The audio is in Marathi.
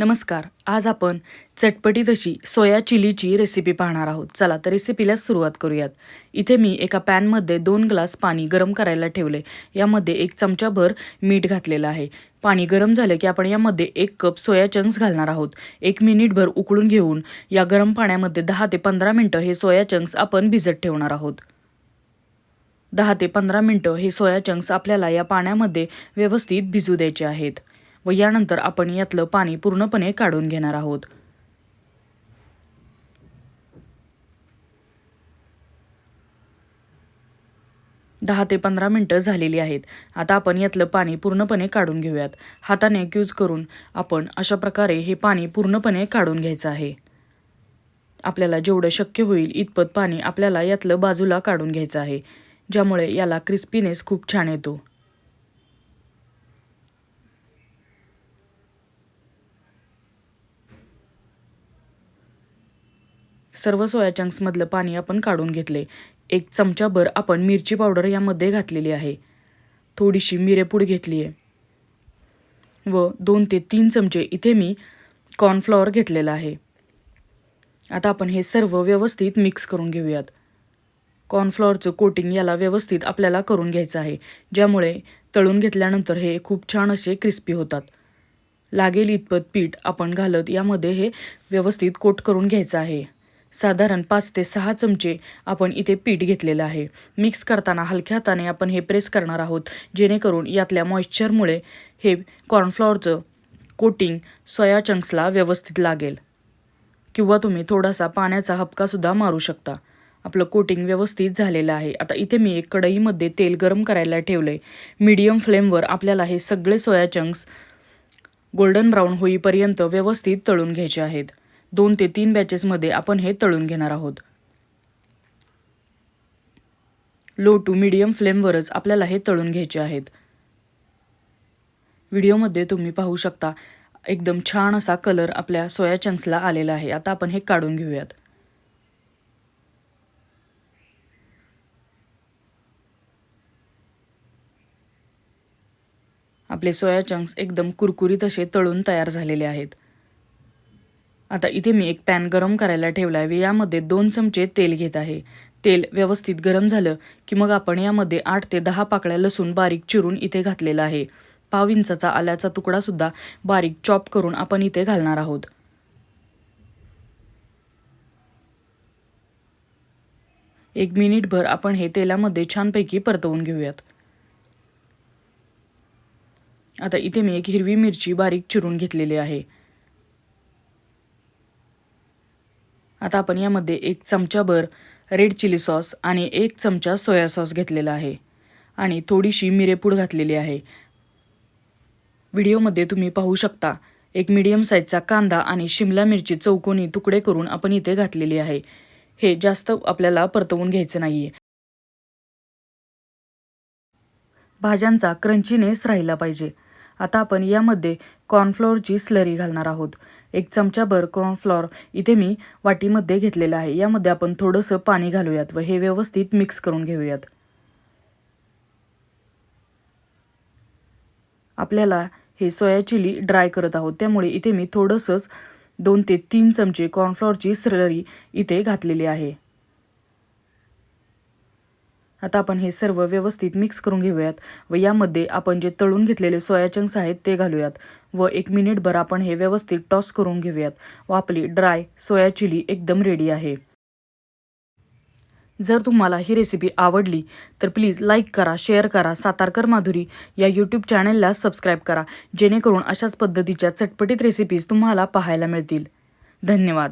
नमस्कार आज आपण चटपटीत अशी सोया चिलीची रेसिपी पाहणार आहोत. चला तर रेसिपीला सुरुवात करूयात. इथे मी एका पॅनमध्ये दोन ग्लास पाणी गरम करायला ठेवले. यामध्ये एक चमचाभर मीठ घातलेलं आहे. पाणी गरम झालं की आपण यामध्ये एक कप सोया चंक्स घालणार आहोत. एक मिनिटभर उकळून घेऊन या गरम पाण्यामध्ये दहा ते पंधरा मिनटं हे सोया चंक्स आपण भिजत ठेवणार आहोत. दहा ते पंधरा मिनटं हे सोया चंक्स आपल्याला या पाण्यामध्ये व्यवस्थित भिजू द्यायचे आहेत. व यानंतर आपण यातलं पाणी पूर्णपणे काढून घेणार आहोत. दहा ते पंधरा मिनटं झालेली आहेत. आता आपण यातलं पाणी पूर्णपणे काढून घेऊयात. हाताने क्यूज करून आपण अशा प्रकारे हे पाणी पूर्णपणे काढून घ्यायचं आहे. आपल्याला जेवढं शक्य होईल इतपत पाणी आपल्याला यातलं बाजूला काढून घ्यायचं आहे ज्यामुळे याला क्रिस्पीनेस खूप छान येतो. सर्व सोया चंक्समधलं पाणी आपण काढून घेतले. एक चमचाभर आपण मिरची पावडर यामध्ये घातलेली आहे. थोडीशी मिरेपूड घेतली आहे व दोन ते तीन चमचे इथे मी कॉर्नफ्लॉवर घेतलेला आहे. आता आपण हे सर्व व्यवस्थित मिक्स करून घेऊयात. कॉर्नफ्लॉवरचं कोटिंग याला व्यवस्थित आपल्याला करून घ्यायचं आहे ज्यामुळे तळून घेतल्यानंतर हे खूप छान असे क्रिस्पी होतात. लागेल इतपत पीठ आपण घालत यामध्ये हे व्यवस्थित कोट करून घ्यायचं आहे. साधारण पाच ते सहा चमचे आपण इथे पीठ घेतलेलं आहे. मिक्स करताना हलक्या हाताने आपण हे प्रेस करणार आहोत जेणेकरून यातल्या मॉइश्चरमुळे हे कॉर्नफ्लॉवरचं कोटिंग सोया चंक्सला व्यवस्थित लागेल. किंवा तुम्ही थोडासा पाण्याचा हपकासुद्धा मारू शकता. आपलं कोटिंग व्यवस्थित झालेलं आहे. आता इथे मी एक कढईमध्ये तेल गरम करायला ठेवलं आहे मीडियम फ्लेमवर आपल्याला हे सगळे सोया चंक्स गोल्डन ब्राऊन होईपर्यंत व्यवस्थित तळून घ्यायचे आहेत. दोन ते तीन बॅचेसमध्ये आपण हे तळून घेणार आहोत. लो टू मिडियम फ्लेमवरच आपल्याला हे तळून घ्यायचे आहेत. व्हिडिओमध्ये तुम्ही पाहू शकता एकदम छान असा कलर आपल्या सोया चंक्सला आलेला आहे. आता आपण हे काढून घेऊयात. आपले सोया चंक्स एकदम कुरकुरीत असे तळून तयार झालेले आहेत. आता इथे मी एक पॅन गरम करायला ठेवला आहे यामध्ये दोन चमचे तेल घेत आहे. तेल व्यवस्थित गरम झालं की मग आपण यामध्ये आठ ते दहा पाकळ्या लसूण बारीक चिरून इथे घातलेला आहे. पाव इंचाचा आल्याचा तुकडासुद्धा बारीक चॉप करून आपण इथे घालणार आहोत. एक मिनिटभर आपण हे तेलामध्ये छानपैकी परतवून घेऊयात. आता इथे मी एक हिरवी मिरची बारीक चिरून घेतलेली आहे. आता आपण यामध्ये एक चमचाभर रेड चिली सॉस आणि एक चमचा सोया सॉस घेतलेला आहे. आणि थोडीशी मिरेपूड घातलेली आहे. व्हिडिओमध्ये तुम्ही पाहू शकता एक मीडियम साईजचा कांदा आणि शिमला मिरची चौकोनी तुकडे करून आपण इथे घातलेली आहे. हे जास्त आपल्याला परतवून घ्यायचं नाही आहे भाज्यांचा क्रंचीनेस राहिला पाहिजे. आता आपण यामध्ये कॉर्नफ्लोअरची स्लरी घालणार आहोत. एक चमचाभर कॉर्नफ्लॉर इथे मी वाटीमध्ये घेतलेलं आहे. यामध्ये आपण थोडंसं पाणी घालूयात व हे व्यवस्थित मिक्स करून घेऊयात. आपल्याला हे सोया चिली ड्राय करत आहोत. त्यामुळे इथे मी थोडंसंच दोन ते तीन चमचे कॉर्नफ्लॉरची स्लरी इथे घातलेली आहे. आता आपण हे सर्व व्यवस्थित मिक्स करून घेऊयात व यामध्ये आपण जे तळून घेतलेले सोया चंक्स आहेत ते घालूयात व एक मिनिटभर आपण हे व्यवस्थित टॉस करून घेऊयात व आपली ड्राय सोया चिली एकदम रेडी आहे. जर तुम्हाला ही रेसिपी आवडली तर प्लीज लाईक करा शेअर करा सातारकर माधुरी या यूट्यूब चॅनलला सबस्क्राईब करा जेणेकरून अशाच पद्धतीच्या चटपटीत रेसिपीज तुम्हाला पाहायला मिळतील. धन्यवाद.